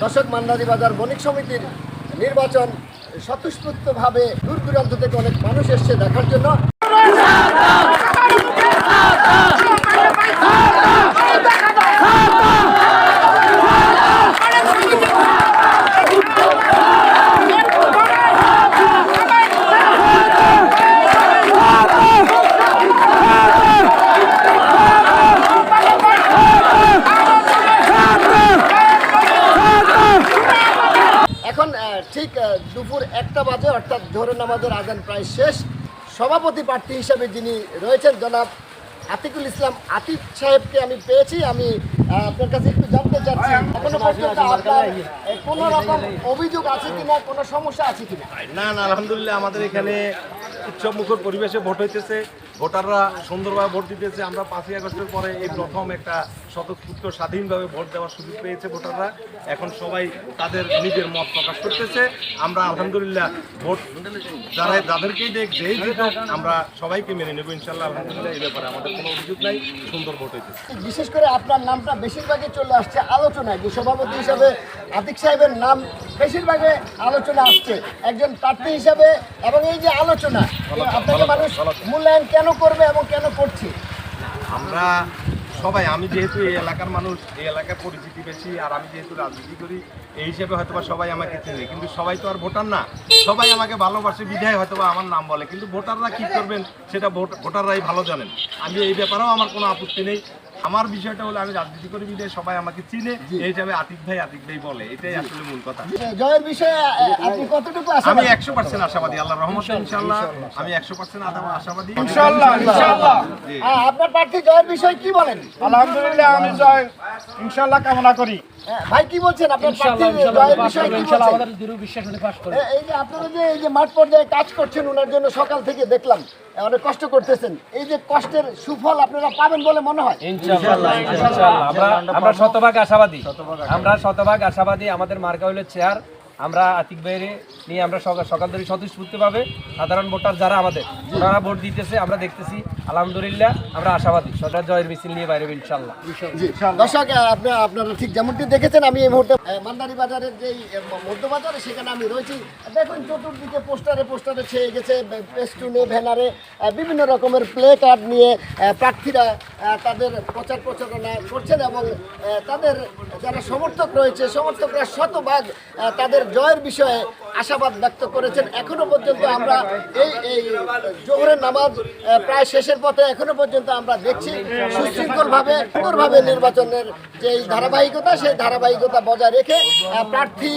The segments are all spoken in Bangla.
দশক মান্দারি বাজার বণিক সমিতির নির্বাচন স্বতঃস্ফূর্তভাবে দূর দূরান্ত থেকে অনেক মানুষ এসছে দেখার জন্য এখন আহ, ঠিক আহ, দুপুর একটা বাজে অর্থাৎ জোহরের নামাজের আজান প্রায় শেষ। সভাপতি প্রার্থী হিসেবে যিনি রয়েছেন জনাব আতিকুল ইসলাম আতিক সাহেবকে আমি পেয়েছি। আমি আপনার কাছে একটু জানতে চাচ্ছি, এখনও পর্যন্ত আপনার কোনো রকম অভিযোগ আছে কিনা? কোনো সমস্যা আছে কিনা? না না, আলহামদুলিল্লাহ আমাদের এখানে উৎসব মুখর পরিবেশে ভোট হইতেছে, ভোটাররা সুন্দরভাবে ভোট দিতেছে। আমরা পাঁচই আগস্টের পরে এই প্রথম একটা স্বতঃস্ফূর্ত স্বাধীনভাবে ভোট দেওয়ার সুযোগ পেয়েছে ভোটাররা। এখন সবাই তাদের নিজের মত প্রকাশ করতেছে। আমরা আলহামদুলিল্লাহ ভোট যারা যাদেরকেই দেখ, যেই জিতুক, আমরা সবাইকে মেনে নেব। ইনশাল্লাহ আলহামদুলিল্লাহ, এই ব্যাপারে আমাদের কোনো অভিযোগ নাই। সুন্দর ভোট হইতেছে। বিশেষ করে আপনার নামটা বেশিরভাগই চলে আসছে আলোচনায়। যে সভাপতি হিসাবে আতিক সাহেবের নাম বেশিরভাগে আলোচনা আসছে। একজন প্রার্থী হিসাবে এবং এই যে আলোচনা আপনাকে মানুষ মূল্যায়ন কেন করবে এবং কেন করছে? আমরা সবাই আমি যেহেতু এই এলাকার মানুষ এই এলাকার পরিচিতি বেশি আর আমি যেহেতু রাজনীতি করি এই হিসেবে হয়তো বা সবাই আমাকে চেনে। কিন্তু সবাই তো আর ভোটার না। সবাই আমাকে ভালোবাসে বিধায় হয়তো আমার নাম বলে। কিন্তু ভোটাররা কি করবেন সেটা ভোট- ভোটাররাই ভালো জানেন। আমি এই ব্যাপারেও আমার কোনো আপত্তি নেই। আমার বিষয়টা হলো আমি রাজনীতি করি মিলে সবাই আমাকে চিনে। এই হিসাবে আতিক ভাই আতিক ভাই বলে এটাই আসলে মূল কথা। জয়ের বিষয়ে আপনি কতটুকু আমি একশো পার্সেন্ট আশাবাদী আল্লাহ রহমত ইনশাল্লাহ আমি একশো পার্সেন্ট আশাবাদী। ইনশাল্লাহ ইনশাল্লাহ। আপনার প্রার্থী জয়ের বিষয়ে কি বলেন? আলহামদুলিল্লাহ আমি জয় ইনশাল্লাহ কামনা করি। ভাই কি বলছেন? আপনার এ- এই যে আপনারা যে এই যে মাঠ পর্যায়ে কাজ করছেন ওনার জন্য সকাল থেকে দেখলাম অনেক কষ্ট করতেছেন। এই যে কষ্টের সুফল আপনারা পাবেন বলে মনে হয়? ইনশাআল্লাহ ইনশাআল্লাহ আমরা আমরা শতভাগ আশাবাদী। আমরা শতভাগ আশাবাদী আমাদের মার্কা চেয়ার আমরা আতিক বাইরে নিয়ে আমরা সকাল সকাল থেকে স্বতঃস্ফূর্তভাবে সাধারণ ভোটার যারা আমাদের ওনারা ভোট দিতেছে আমরা দেখতেছি। আলহামদুলিল্লাহ আমরা আশাবাদী। সরকার জয়ের মিছিল নিয়ে বাইরে ইনশাল্লাহ দর্শক আপনারা আপনারা ঠিক যেমনটি দেখেছেন আমি এই মুহূর্তে মান্দারি বাজারের যে মধ্য বাজারে সেখানে আমি রয়েছি। দেখুন চতুর্দিকে পোস্টারে পোস্টারে ছেয়ে গেছে পেস্টুনে ভ্যানারে বিভিন্ন রকমের প্লে কার্ড নিয়ে প্রার্থীরা তাদের প্রচার প্রচারণা করছেন এবং তাদের যারা সমর্থক রয়েছে সমর্থকরা শতভাগ তাদের জয়ের বিষয়ে আশাবাদ ব্যক্ত করেছেন। এখনও পর্যন্ত আমরা এই এই জোহরের নামাজ প্রায় শেষের পথে এখনও পর্যন্ত আমরা দেখছি। সুশৃঙ্খলভাবে, সুন্দরভাবে নির্বাচনের যে ধারাবাহিকতা, সেই ধারাবাহিকতা বজায় রেখে প্রার্থী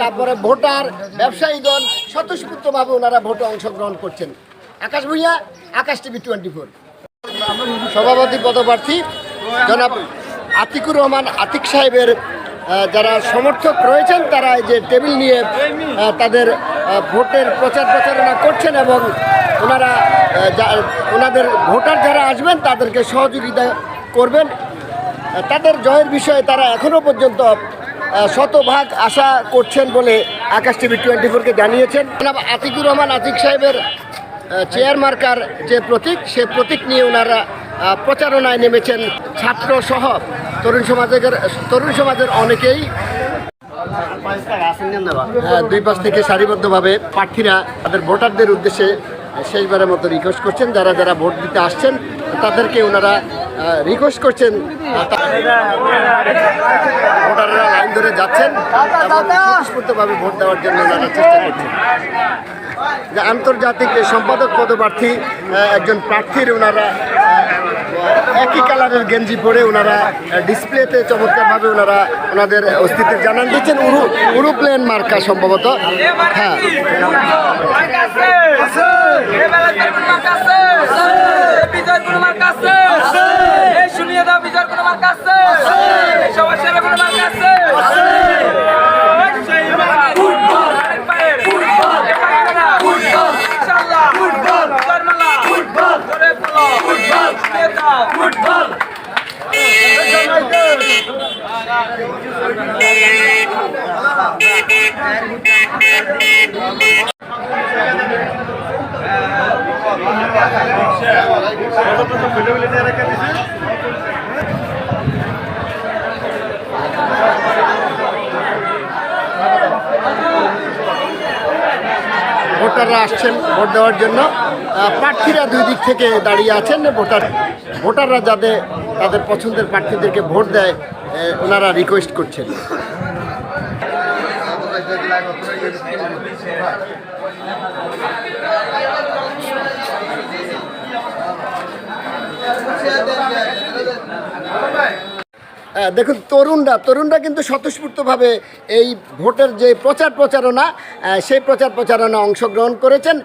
তারপরে ভোটার, ব্যবসায়ীগণ স্বতঃস্ফূর্তভাবে ওনারা ভোটে অংশগ্রহণ করছেন। Akash Bhuiyan, Akash TV twenty four. সভাপতি পদপ্রার্থী জনাব আতিকুর রহমান আতিক সাহেবের যারা সমর্থক রয়েছেন, তারা যে টেবিল নিয়ে তাদের ভোটের প্রচার প্রচারণা করছেন এবং ওনারা ওনাদের ভোটার যারা আসবেন, তাদেরকে সহযোগিতা করবেন। তাদের জয়ের বিষয়ে তারা এখনও পর্যন্ত শতভাগ আশা করছেন বলে আকাশ টিভি টোয়েন্টি ফোরকে জানিয়েছেন আতিকুর রহমান, আতিক সাহেবের চেয়ার মার্কার যে প্রতীক, সে প্রতীক নিয়ে ওনারা প্রচারণায় নেমেছেন ছাত্র সহ তরুণ সমাজের তরুণ সমাজের অনেকেই হ্যাঁ, দুই পাশ থেকে সারিবদ্ধভাবে প্রার্থীরা তাদের ভোটারদের উদ্দেশ্যে শেষবারের মতো রিকোয়েস্ট করছেন। যারা যারা ভোট দিতে আসছেন তাদেরকে ওনারা রিকোয়েস্ট করছেন। ভোটাররা লাইন ধরে যাচ্ছেন স্বতঃস্ফূর্তভাবে ভোট দেওয়ার জন্য ওনারা চেষ্টা করছেন। আন্তর্জাতিক সম্পাদক পদপ্রার্থী একজন প্রার্থীর ওনারা একই কালারের গেঞ্জি পরে ওনারা ডিসপ্লেতে চমৎকারভাবে ওনারা ওনাদের অস্তিত্ব জানান দিচ্ছেন। উরু উরুপ্লেন মার্কা সম্ভবত। হ্যাঁ। বিজয় কুমার কাছে এই শুনিয়ে দাও বিজয় কুমার কাছে এই সবার সেরা ভোটাররা আসছেন ভোট দেওয়ার জন্য। প্রার্থীরা দুই দিক থেকে দাঁড়িয়ে আছেন। ভোটার ভোটাররা যাতে তাদের পছন্দের প্রার্থীদেরকে ভোট দেয় ওনারা রিকোয়েস্ট করছেন। দেখুন, তরুণরা তরুণরা কিন্তু স্বতঃস্ফূর্তভাবে এই ভোটের যে প্রচার প্রচারণা সেই প্রচার প্রচারণা অংশগ্রহণ করেছেন।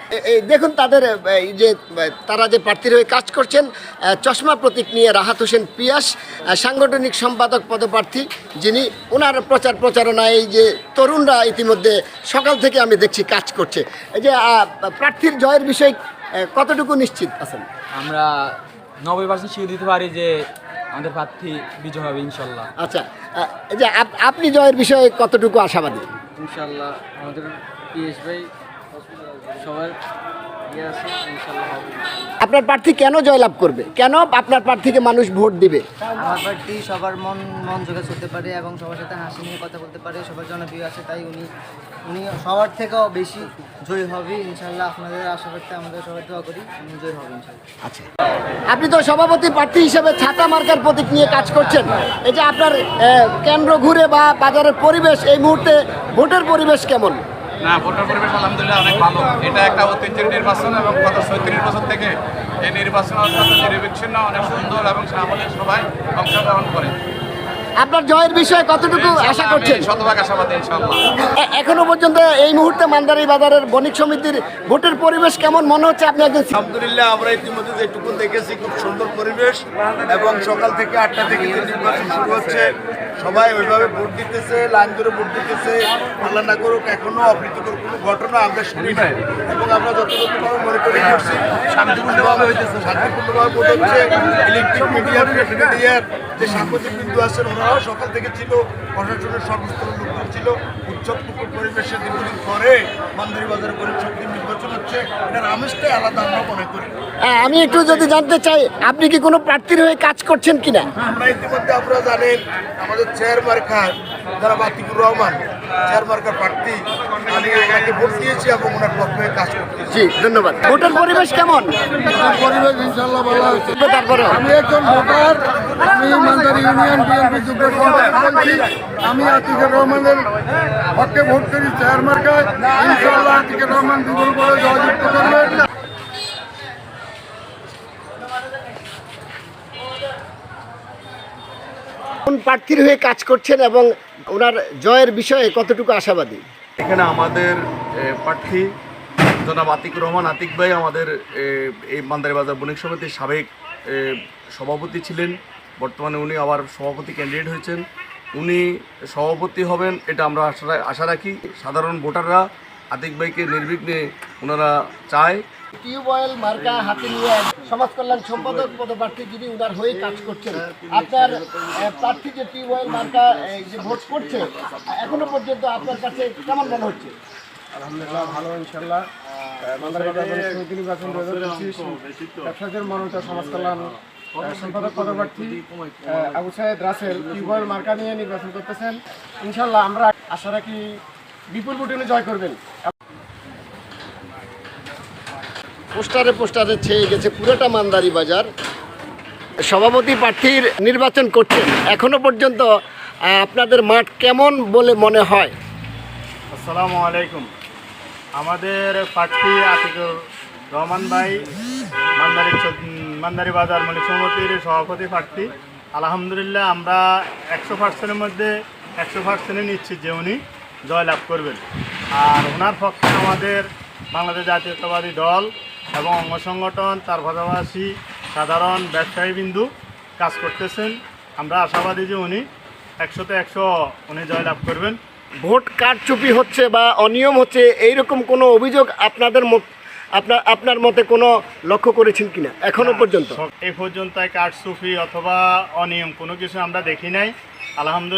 দেখুন, তাদের এই যে তারা যে প্রার্থীর হয়ে কাজ করছেন চশমা প্রতীক নিয়ে রাহাত হোসেন পিয়াস সাংগঠনিক সম্পাদক পদপ্রার্থী যিনি, ওনার প্রচার প্রচারণা এই যে তরুণরা ইতিমধ্যে সকাল থেকে আমি দেখছি কাজ করছে। এই যে প্রার্থীর জয়ের বিষয়ে কতটুকু নিশ্চিত আছেন? আমরা নব্বই পার্সেন্ট শিওর দিতে পারি যে আমাদের প্রার্থী বিজয় হবে ইনশাল্লাহ। আচ্ছা এই যে আপনি জয়ের বিষয়ে কতটুকু আশাবাদী? ইনশাল্লাহ আমাদের পিএস ভাই সবার আপনার প্রার্থী কেন জয়লাভ করবে? কেন আপনার প্রার্থীকে মানুষ ভোট দিবে? আমার প্রার্থী সবার মন মন জোগাড় করতে পারে এবং সবার সাথে হাসি নিয়ে কথা বলতে পারে সবার জনপ্রিয় আছে তাই উনি উনি সবার থেকেও বেশি জয়ী হবে ইনশাল্লাহ আপনাদের আশা করতে আমাদের সবাই দোয়া করি উনি জয়ী হবে ইনশাল্লাহ আচ্ছা। আপনি তো সভাপতি প্রার্থী হিসেবে ছাতা মার্কার প্রতীক নিয়ে কাজ করছেন। এই যে আপনার কেন্দ্র ঘুরে বা বাজারের পরিবেশ এই মুহূর্তে ভোটের পরিবেশ কেমন? না ভোটার পরিবেশ আলহামদুলিল্লাহ অনেক ভালো। এটা একটা ঐতিহ্যের নির্বাচন এবং গত ছত্রিশ বছর থেকে এই নির্বাচন অত্যন্ত নিরবিচ্ছিন্ন অনেক সুন্দর এবং আমাদের সবাই অংশগ্রহণ করে। আপনার জয়ের বিষয়ে কতটুকু আশা করছেন? শতভাগ আশাবাদী ইনশাআল্লাহ এখনও পর্যন্ত এই মুহূর্তে মান্দারি বাজারের বণিক সমিতির ভোটের পরিবেশ কেমন মনে হচ্ছে? আপনি একজন আলহামদুলিল্লাহ আমরা ইতিমধ্যে যেটুকু দেখেছি খুব সুন্দর পরিবেশ এবং সকাল থেকে আটটা থেকে নির্বাচন শুরু হচ্ছে। সবাই ওইভাবে ভোট দিতেছে, লাইন ধরে ভোট দিতেছে আল্লাহ না করুক, এখনও অপ্রীতিকর কোনো ঘটনা আমরা শুনি নাই। এবং আমরা যতটুকুভাবে মনে করি করছি। শান্তিপূর্ণভাবে হইতেছে, শান্তিপূর্ণভাবে ভোট হচ্ছে। ইলেকট্রিক মিডিয়া প্রেস মিডিয়ার যে সাংবাদিক বিন্দু আছেন, ওনারাও সকাল থেকে ছিল, প্রশাসনের সর্বস্তরের লোকজন ছিল উৎসব পরিবেশে দীর্ঘদিন পরে মন্দিরবাজার বাজারে পরিষদ নির্বাচন হচ্ছে এটার আমেজটাই আলাদা আমরা মনে করি। আমি একটু যদি জানতে চাই আপনি কি কোনো প্রার্থীর হয়ে কাজ করছেন কিনা? আমরা ইতিমধ্যে আপনারা জানেন আমাদের চেয়ার খান যারা বাতিকুর রহমান চেয়ার মার্কার প্রার্থী আমি ওনাকে ভোট দিয়েছি এবং ওনার পক্ষে কাজ করতেছি জি ধন্যবাদ। ভোটের পরিবেশ কেমন? পরিবেশ ইনশাল্লাহ ভালো আছে তারপরে আমি একজন ভোটার আমি মান্দারি ইউনিয়ন বিএনপি যুগ্ম বলছি আমি আতিকুর রহমানের পক্ষে ভোট করি চেয়ার মার্কায়। ইনশাল্লাহ আতিকুর রহমান বিপুল করে জয়যুক্ত করবেন কোন প্রার্থীর হয়ে কাজ করছেন এবং ওনার জয়ের বিষয়ে কতটুকু আশাবাদী? এখানে আমাদের প্রার্থী জনাব আতিকুর রহমান। আতিক ভাই আমাদের এই মান্দারি বাজার বণিক সমিতির সাবেক সভাপতি ছিলেন। বর্তমানে উনি আবার সভাপতি ক্যান্ডিডেট হয়েছেন। উনি সভাপতি হবেন এটা আমরা আশা আশা রাখি। সাধারণ ভোটাররা আতিক ভাইকে নির্বিঘ্নে ওনারা চায়। টিউবওয়েল মার্কা হাতে নিয়ে সমাজ কল্যাণ সম্পাদক পদপ্রার্থী যিনি উনার হয়ে কাজ করছেন। আপনার প্রার্থী যে টিউবওয়েল মার্কা যে ভোট করছে, এখনও পর্যন্ত আপনার কাছে কেমন মনে হচ্ছে? আলহামদুলিল্লাহ ভালো, ইনশাল্লাহ। নির্বাচন ব্যবসাদের মনোনীত সমাজ কল্যাণ সম্পাদক পদপ্রার্থী আবু সাহেদ রাসেল টিউবওয়েল মার্কা নিয়ে নির্বাচন করতেছেন। ইনশাল্লাহ আমরা আশা রাখি বিপুল ভোটে জয় করবেন। পোস্টারে পোস্টারে ছেয়ে গেছে পুরোটা মান্দারি বাজার। সভাপতি প্রার্থীর নির্বাচন করছেন। এখনও পর্যন্ত আপনাদের মাঠ কেমন বলে মনে হয়? আসসালামু আলাইকুম। আমাদের প্রার্থী আতিকুর রহমান ভাই, মান্দারি মান্দারি বাজার মলিক সমিতির সভাপতি প্রার্থী। আলহামদুলিল্লাহ, আমরা একশো পার্সেন্টের মধ্যে একশো পার্সেন্টে নিচ্ছি যে উনি জয়লাভ করবেন। আর ওনার পক্ষে আমাদের বাংলাদেশ জাতীয়তাবাদী দল এবং অঙ্গ সংগঠন তার পাশাপাশি সাধারণ ব্যবসায়ী বিন্দু কাজ করতেছেন। আমরা আশাবাদী যে উনি একশোতে একশো উনি জয়লাভ করবেন। ভোট কারচুপি হচ্ছে বা অনিয়ম হচ্ছে এইরকম কোনো অভিযোগ আপনাদের মত- আপনার আপনার মতে কোনো লক্ষ্য করেছেন কিনা? এখনও পর্যন্ত। এই পর্যন্ত কারসুফি অথবা অনিয়ম কোনো কিছু আমরা দেখি নাই। আলহামদুলিল্লাহ।